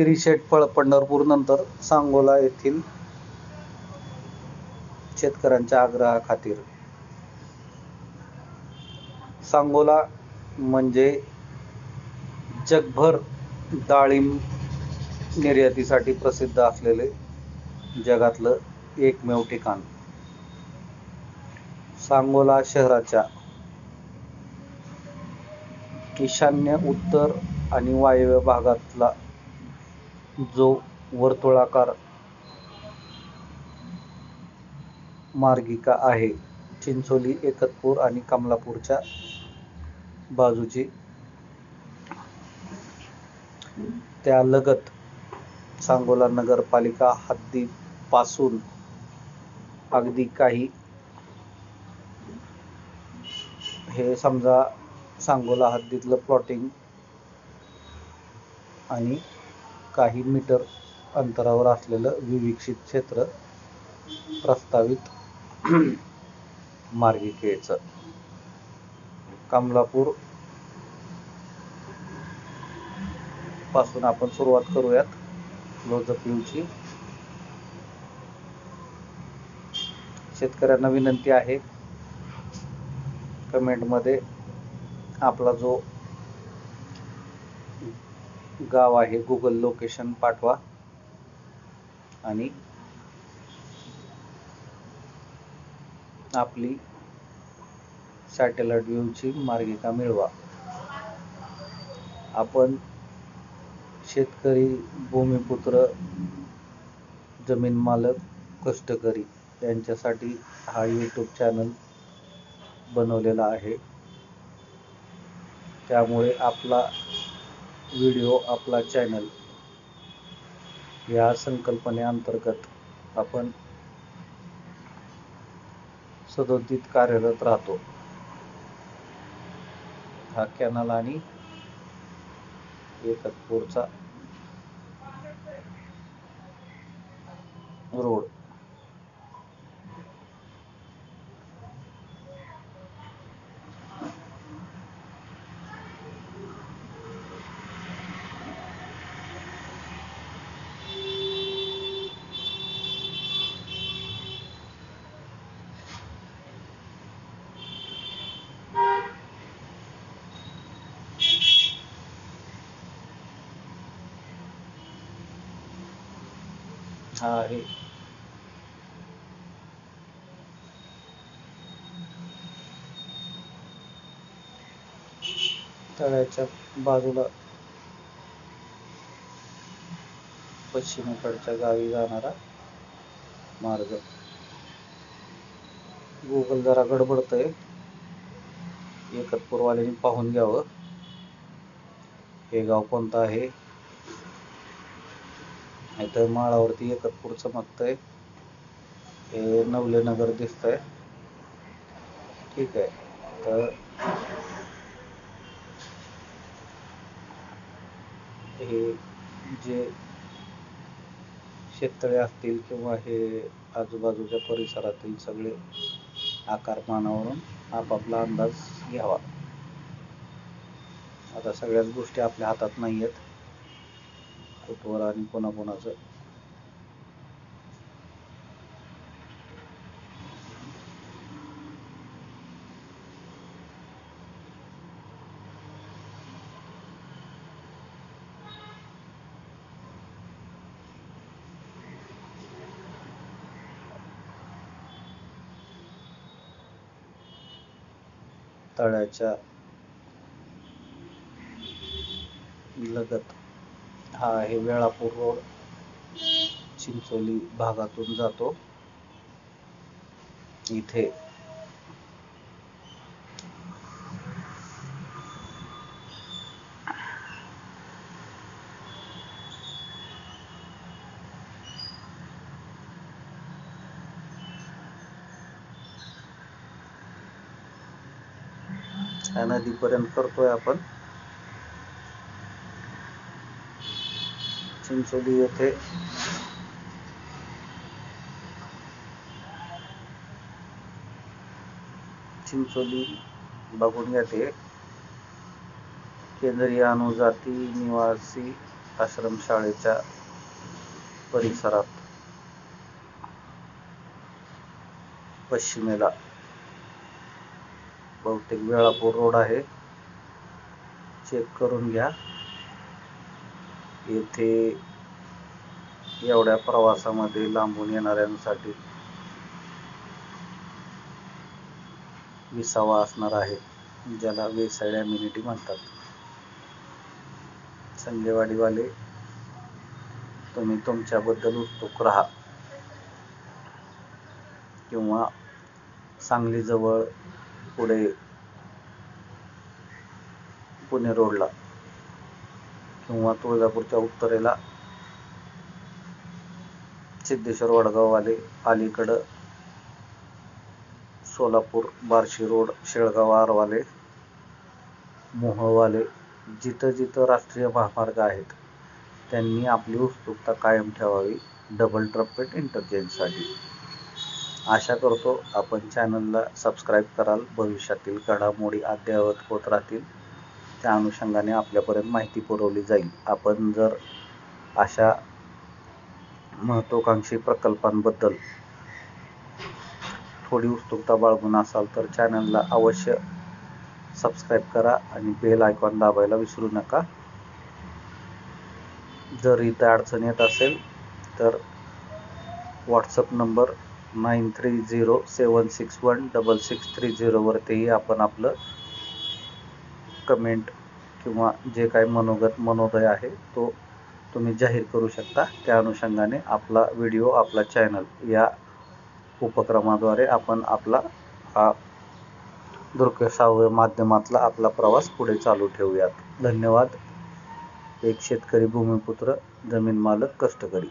किरीशेठ शेटफळ पंढरपूर नंतर सांगोला येथील शेतकऱ्यांच्या आग्रहाखातीर. सांगोला म्हणजे जगभर डाळिंब निर्यातीसाठी प्रसिद्ध असलेले जगातलं एकमेव ठिकाण. सांगोला शहराच्या ईशान्य उत्तर आणि वायव्य भागातला जो वर्तुळाकार मार्गिका आहे चिंचोली एकतपूर आणि कमलापूरच्या बाजूची. त्यालगत सांगोला नगरपालिका हद्दीपासून अगदी काही हे समजा सांगोला हद्दीतलं प्लॉटिंग आणि काही मीटर अंतरावर असलेलं विविक्षित क्षेत्र प्रस्तावित मार्गिकेचं कमलापूरपासून आपण सुरुवात करूयात. लोजपिवची शेतकऱ्यांना विनंती आहे. कमेंटमध्ये आपला जो गाव आहे. गुगल लोकेशन पाठवा. आणि आपली सॅटेलाइट व्ह्यूची मार्गिका मिळवा. आपण शेतकरी भूमिपुत्र जमीन मालक कष्टकरी यांच्यासाठी हा यूट्यूब चॅनल बनवलेला आहे. त्यामुळे आपला व्हिडिओ आपला चॅनल या संकल्पनेअंतर्गत आपण सदोदित कार्यरत राहतो. हा कॅनल आणि एकतपूरचा रोड हा आहे. तळ्याच्या बाजूला पश्चिमेकडच्या गावी जाणारा मार्ग. गुगल जरा गडबडतंय. एकतपूरवाल्यांनी पाहून घ्यावं. हे गाव कोणतं आहे? इथं माळावरती एकतपूर चमकतंय हे नवले नगर दिसतंय. ठीक आहे. तर हे जे शेततळे असतील किंवा हे आजूबाजूच्या परिसरातील सगळे आकारमानावरून आपापला अंदाज घ्यावा. आता सगळ्याच गोष्टी आपल्या हातात नाही आहेत कुठवर आणि कोणाकोणाचं तळ्याच्या लगत हा आहे वेळापूर रोड चिंचोली भागातून जातो. इथे. ह्या नदीपर्यंत करतोय आपण. चिंचोली येथे चिंचोली बघून घ्या ते केंद्रीय अनुजाती निवासी आश्रमशाळेच्या परिसरात पश्चिमेला बहुतेक वेळापूर रोड आहे. चेक करून घ्या. येथे एवढ्या प्रवासामध्ये लांबून येणाऱ्यांसाठी विसावा असणार आहे ज्याला वेसाईड अम्युनिटी म्हणतात. संजयवाडीवाले तुम्ही तुमच्याबद्दल उत्सुक राहा. किंवा सांगलीजवळ पुढे पुणे रोडला किंवा तुळजापूरच्या उत्तरेला सिद्धेश्वर वडगाववाले अलीकडं सोलापूर बार्शी रोड शेळगाव आरवाले मोहवाले जिथं जिथं राष्ट्रीय महामार्ग आहेत त्यांनी आपली उत्सुकता कायम ठेवावी डबल ट्रम्पेट इंटरचेंजसाठी आशा करतो आपण चॅनलला सबस्क्राईब कराल. भविष्यातील घडामोडी अद्ययावत होत राहतील. त्या अनुषंगाने आपल्यापर्यंत माहिती पुरवली जाईल. आपण जर अशा महत्त्वाकांक्षी प्रकल्पांबद्दल थोडी उत्सुकता बाळगून असाल तर चॅनलला अवश्य सबस्क्राईब करा आणि बेल आयकॉन दाबायला विसरू नका. जर इथं अडचण येत असेल तर WhatsApp number nine three zero seven six one double six three झिरोवरतीही आपण आपलं कमेंट किंवा जे काही मनोगत मनोदय आहे तो तुम्ही जाहीर करू शकता. त्या अनुषंगाने आपला व्हिडिओ आपला चॅनल या उपक्रमाद्वारे आपण आपला हा दृकश्राव्य माध्यमातला आपला प्रवास पुढे चालू ठेवूयात. धन्यवाद. एक शेतकरी भूमिपुत्र जमीन मालक कष्टकरी.